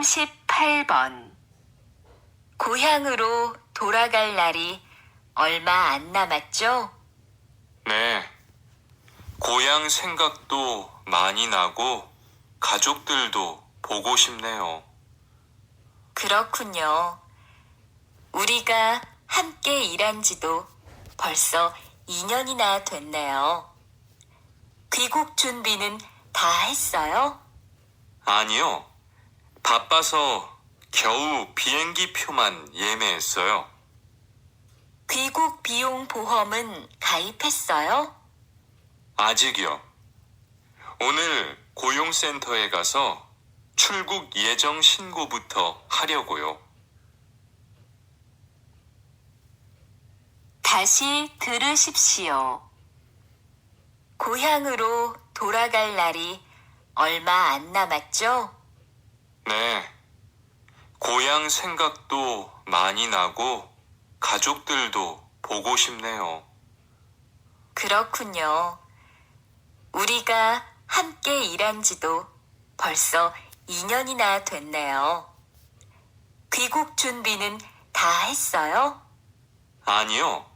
38번 고향으로 돌아갈 날이 얼마 안 남았죠? 네. 고향 생각도 많이 나고 가족들도 보고 싶네요. 그렇군요. 우리가 함께 일한 지도 벌써 2년이나 됐네요. 귀국 준비는 다 했어요? 아니요. 바빠서 겨우 비행기 표만 예매했어요. 귀국 비용 보험은 가입했어요? 아직이요. 오늘 고용센터에 가서 출국 예정 신고부터 하려고요. 다시 들으십시오. 고향으로 돌아갈 날이 얼마 안 남았죠? 네. 고향 생각도 많이 나고 가족들도 보고 싶네요. 그렇군요. 우리가 함께 일한 지도 벌써 2년이나 됐네요. 귀국 준비는 다 했어요? 아니요.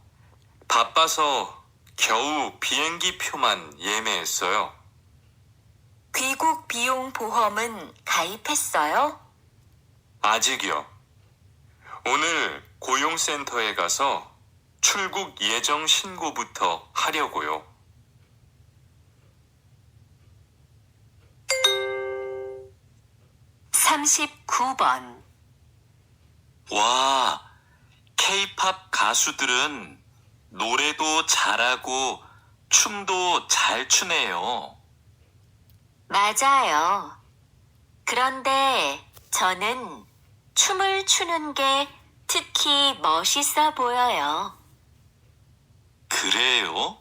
바빠서 겨우 비행기 표만 예매했어요. 귀국 비용 보험은 가입했어요? 아직이요. 오늘 고용센터에 가서 출국 예정 신고부터 하려고요. 삼십구 번 와, 케이팝 가수들은 노래도 잘하고 춤도 잘 추네요. 맞아요. 그런데 저는 춤을 추는 게 특히 멋있어 보여요. 그래요?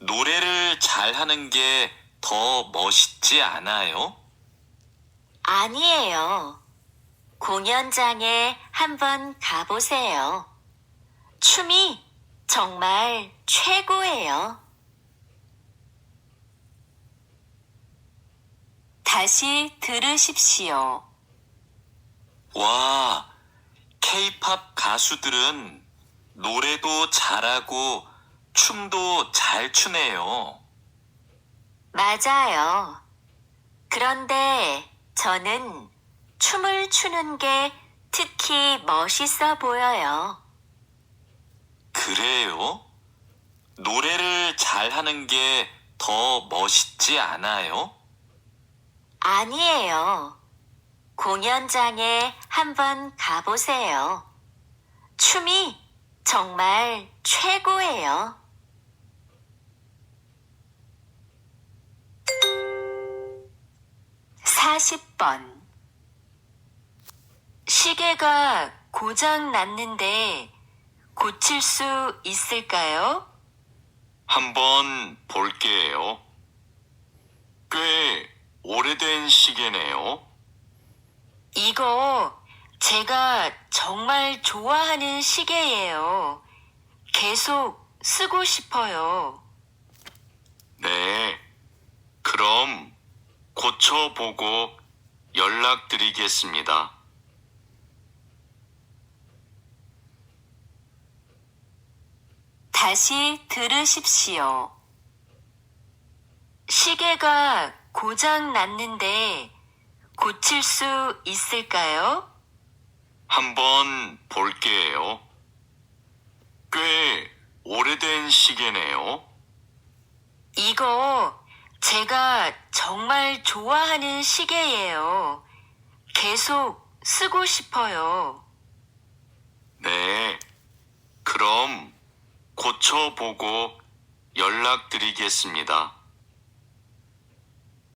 노래를 잘하는 게 더 멋있지 않아요? 아니에요. 공연장에 한번 가보세요. 춤이 정말 최고예요. 다시 들으십시오. 와, 케이팝 가수들은 노래도 잘하고 춤도 잘 추네요. 맞아요. 그런데 저는 춤을 추는 게 특히 멋있어 보여요. 그래요? 노래를 잘하는 게 더 멋있지 않아요? 아니에요. 공연장에 한번 가보세요. 춤이 정말 최고예요. 사십 번 시계가 고장 났는데 고칠 수 있을까요? 한번 볼게요. 꽤 오래된 시계네요. 이거 제가 정말 좋아하는 시계예요. 계속 쓰고 싶어요. 네. 그럼 고쳐보고 연락드리겠습니다. 다시 들으십시오. 시계가 고장 났는데 고칠 수 있을까요? 한번 볼게요. 꽤 오래된 시계네요. 이거 제가 정말 좋아하는 시계예요. 계속 쓰고 싶어요. 네. 그럼 고쳐보고 연락드리겠습니다.